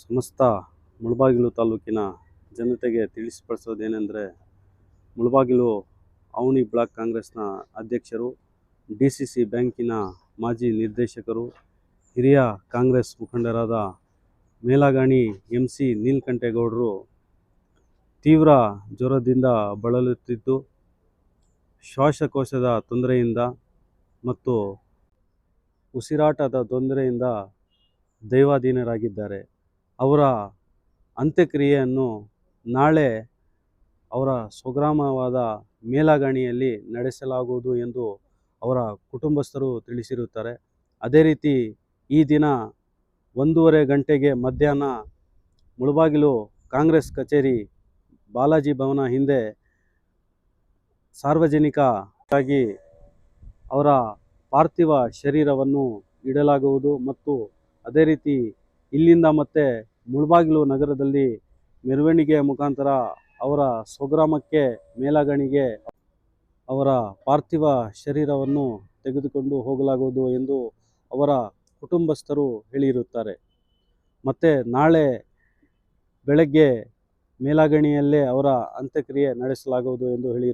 ಸಮಸ್ತ ಮುಳಬಾಗಿಲು ತಾಲೂಕಿನ ಜನತೆಗೆ ತಿಳಿಸಿಪಡಿಸೋದೇನೆಂದರೆ ಮುಳಬಾಗಿಲು ಅವನಿ ಬ್ಲಾಕ್ ಕಾಂಗ್ರೆಸ್ನ ಅಧ್ಯಕ್ಷರು ಡಿ ಸಿ ಸಿ ಬ್ಯಾಂಕಿನ ಮಾಜಿ ನಿರ್ದೇಶಕರು, ಹಿರಿಯ ಕಾಂಗ್ರೆಸ್ ಮುಖಂಡರಾದ ಮೇಲಾಗಾಣಿ ಎಂ ಸಿ ನೀಲ್ಕಂಠೇಗೌಡರು ತೀವ್ರ ಜ್ವರದಿಂದ ಬಳಲುತ್ತಿದ್ದು, ಶ್ವಾಸಕೋಶದ ತೊಂದರೆಯಿಂದ ಮತ್ತು ಉಸಿರಾಟದ ತೊಂದರೆಯಿಂದ ದೈವಾಧೀನರಾಗಿದ್ದಾರೆ. ಅವರ ಅಂತ್ಯಕ್ರಿಯೆಯನ್ನು ನಾಳೆ ಅವರ ಸ್ವಗ್ರಾಮವಾದ ಮೇಲಾಗಣಿಯಲ್ಲಿ ನಡೆಸಲಾಗುವುದು ಎಂದು ಅವರ ಕುಟುಂಬಸ್ಥರು ತಿಳಿಸಿರುತ್ತಾರೆ. ಅದೇ ರೀತಿ ಈ ದಿನ ಒಂದೂವರೆ ಗಂಟೆಗೆ ಮಧ್ಯಾಹ್ನ ಮುಳಬಾಗಿಲು ಕಾಂಗ್ರೆಸ್ ಕಚೇರಿ ಬಾಲಾಜಿ ಭವನ ಹಿಂದೆ ಸಾರ್ವಜನಿಕವಾಗಿ ಅವರ ಪಾರ್ಥಿವ ಶರೀರವನ್ನು ಇಡಲಾಗುವುದು ಮತ್ತು ಅದೇ ರೀತಿ ಇಲ್ಲಿಂದ ಮತ್ತೆ ಮುಳಬಾಗಿಲು ನಗರದಲ್ಲಿ ಮೆರವಣಿಗೆಯ ಮುಖಾಂತರ ಅವರ ಸ್ವಗ್ರಾಮಕ್ಕೆ ಮೇಲಗಣಿಗೆ ಅವರ ಪಾರ್ಥಿವ ಶರೀರವನ್ನು ತೆಗೆದುಕೊಂಡು ಹೋಗಲಾಗುವುದು ಎಂದು ಅವರ ಕುಟುಂಬಸ್ಥರು ಹೇಳಿರುತ್ತಾರೆ. ಮತ್ತು ನಾಳೆ ಬೆಳಗ್ಗೆ ಮೇಲಾಗಣಿಯಲ್ಲೇ ಅವರ ಅಂತ್ಯಕ್ರಿಯೆ ನಡೆಸಲಾಗುವುದು ಎಂದು ಹೇಳಿ